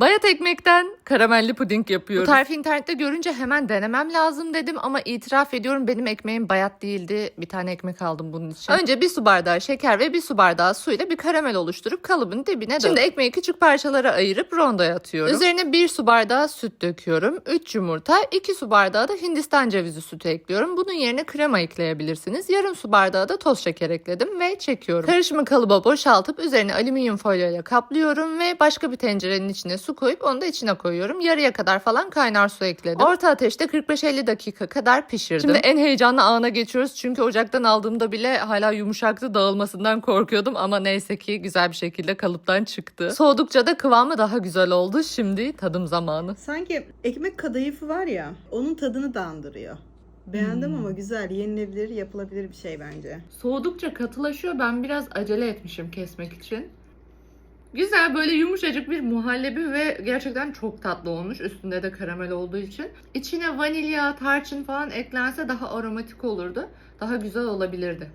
Bayat ekmekten karamelli puding yapıyoruz. Bu tarifi internette görünce hemen denemem lazım dedim ama itiraf ediyorum benim ekmeğim bayat değildi. Bir tane ekmek aldım bunun için. Önce bir su bardağı şeker ve bir su bardağı suyla bir karamel oluşturup kalıbın dibine Şimdi ekmeği küçük parçalara ayırıp rondoya atıyorum. Üzerine bir su bardağı süt döküyorum. 3 yumurta, 2 su bardağı da hindistan cevizi sütü ekliyorum. Bunun yerine krema ekleyebilirsiniz. Yarım su bardağı da toz şeker ekledim ve çekiyorum. Karışımı kalıba boşaltıp üzerine alüminyum folyoyla kaplıyorum ve başka bir tencerenin içine su koyup onu da içine koyuyorum. Yarıya kadar falan kaynar su ekledim. Orta ateşte 45-50 dakika kadar pişirdim. Şimdi en heyecanlı ana geçiyoruz çünkü ocaktan aldığımda bile hala yumuşaktı dağılmasından korkuyordum ama neyse ki güzel bir şekilde kalıptan çıktı. Soğudukça da kıvamı daha güzel oldu. Şimdi tadım zamanı. Sanki ekmek kadayıfı var ya onun tadını da andırıyor. Beğendim Hmm. ama güzel, yenilebilir, yapılabilir bir şey bence. Soğudukça katılaşıyor. Ben biraz acele etmişim kesmek için. Güzel böyle yumuşacık bir muhallebi ve gerçekten çok tatlı olmuş. Üstünde de karamel olduğu için. İçine vanilya, tarçın falan eklense daha aromatik olurdu. Daha güzel olabilirdi.